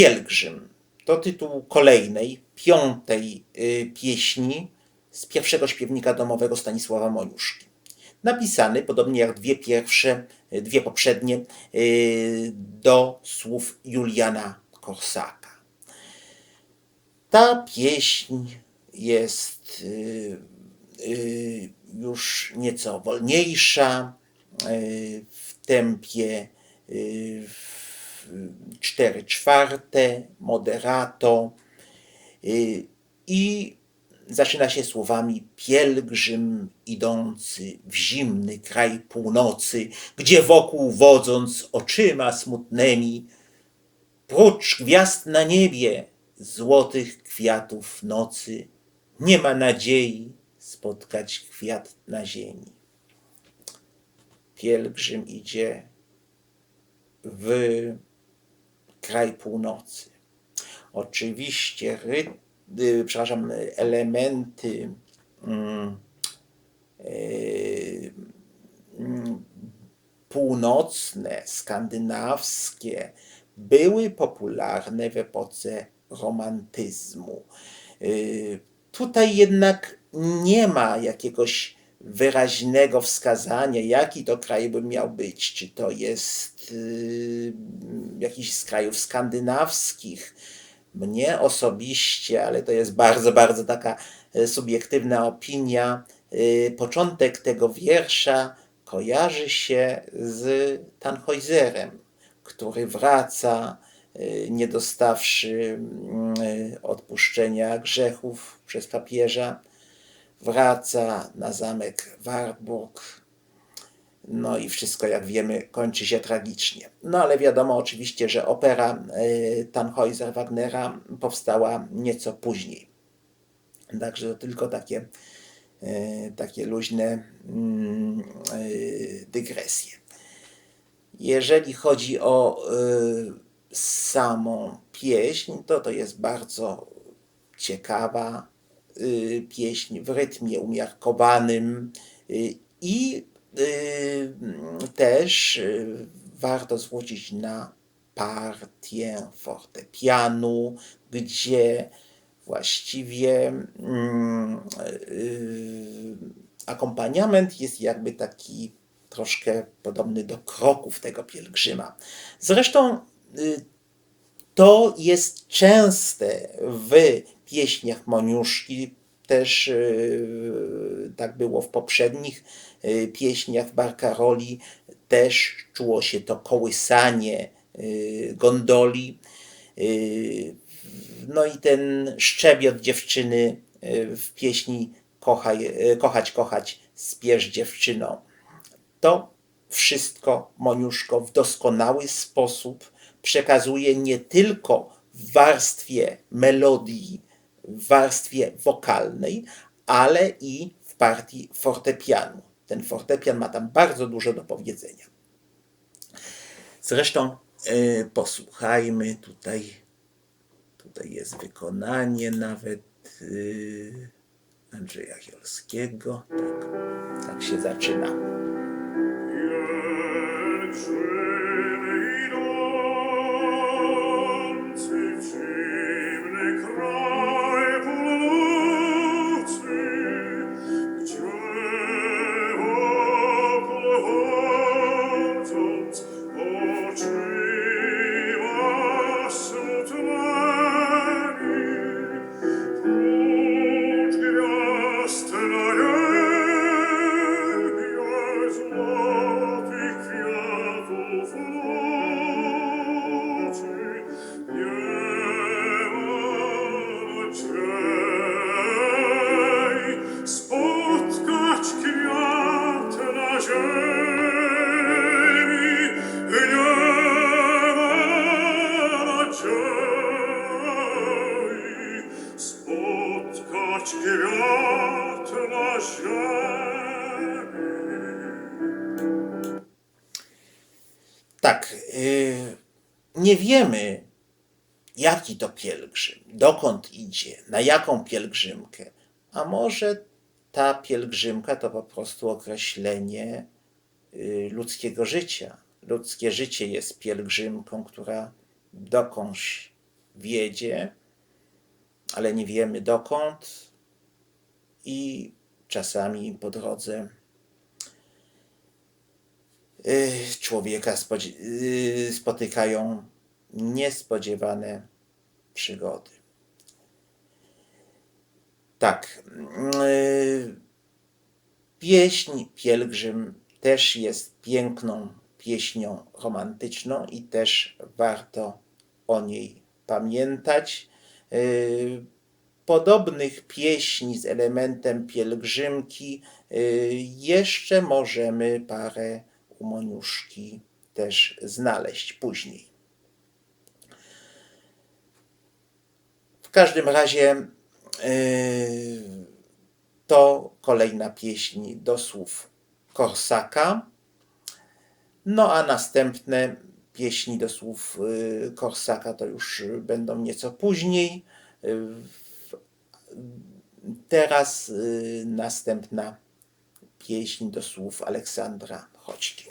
Pielgrzym to tytuł kolejnej, piątej y, pieśni z pierwszego śpiewnika domowego Stanisława Moniuszki. Napisany, podobnie jak dwie pierwsze, y, dwie poprzednie, y, do słów Juliana Korsaka. Ta pieśń jest już nieco wolniejsza, w tempie w 4 czwarte, moderato y, i zaczyna się słowami pielgrzym idący w zimny kraj północy, gdzie wokół wodząc oczyma smutnymi, prócz gwiazd na niebie, złotych kwiatów nocy, nie ma nadziei spotkać kwiat na ziemi. Pielgrzym idzie w kraj północy. Oczywiście, ry, y, przepraszam, elementy mm, y, mm, północne, skandynawskie były popularne w epoce romantyzmu. Y, Tutaj jednak nie ma jakiegoś wyraźnego wskazania, jaki to kraj by miał być. Czy to jest y, jakiś z krajów skandynawskich. Mnie osobiście, ale to jest bardzo, bardzo taka e, subiektywna opinia, y, początek tego wiersza kojarzy się z Tannhäuserem, który wraca, y, nie dostawszy mm, odpuszczenia grzechów przez papieża, wraca na zamek Warburg. No i wszystko, jak wiemy, kończy się tragicznie. No ale wiadomo oczywiście, że opera y, Tannhäuser Wagnera powstała nieco później. Także to tylko takie, y, takie luźne mm, y, dygresje. Jeżeli chodzi o samą pieśń, to to jest bardzo ciekawa pieśń w rytmie umiarkowanym y, i y, też y, warto zwrócić na partię fortepianu, gdzie właściwie mm, y, akompaniament jest jakby taki troszkę podobny do kroków tego pielgrzyma. Zresztą y, to jest częste w pieśniach Moniuszki, też y, tak było w poprzednich y, pieśniach Barkaroli, też czuło się to kołysanie y, gondoli. No i ten szczebiot dziewczyny w pieśni Kochaj, Kochać, kochać, spiesz dziewczyną. To wszystko Moniuszko w doskonały sposób przekazuje nie tylko w warstwie melodii, w warstwie wokalnej, ale i w partii fortepianu. Ten fortepian ma tam bardzo dużo do powiedzenia. Zresztą e, posłuchajmy tutaj, tutaj jest wykonanie nawet e, Andrzeja Chiolskiego. Tak, tak się zaczyna. Tak, y, nie wiemy, jaki to pielgrzym, dokąd idzie, na jaką pielgrzymkę. A może ta pielgrzymka to po prostu określenie y, ludzkiego życia. Ludzkie życie jest pielgrzymką, która dokądś wiedzie, ale nie wiemy dokąd i czasami po drodze człowieka spodzie- y, spotykają niespodziewane przygody. Tak. y, Pieśń Pielgrzym też jest piękną pieśnią romantyczną i też warto o niej pamiętać. Y, Podobnych pieśni z elementem pielgrzymki y, jeszcze możemy parę u Moniuszki też znaleźć później. W każdym razie y, to kolejna pieśń do słów Korsaka. No a następne pieśni do słów y, Korsaka to już będą nieco później. Y, Teraz następna pieśń do słów Aleksandra Chodźki.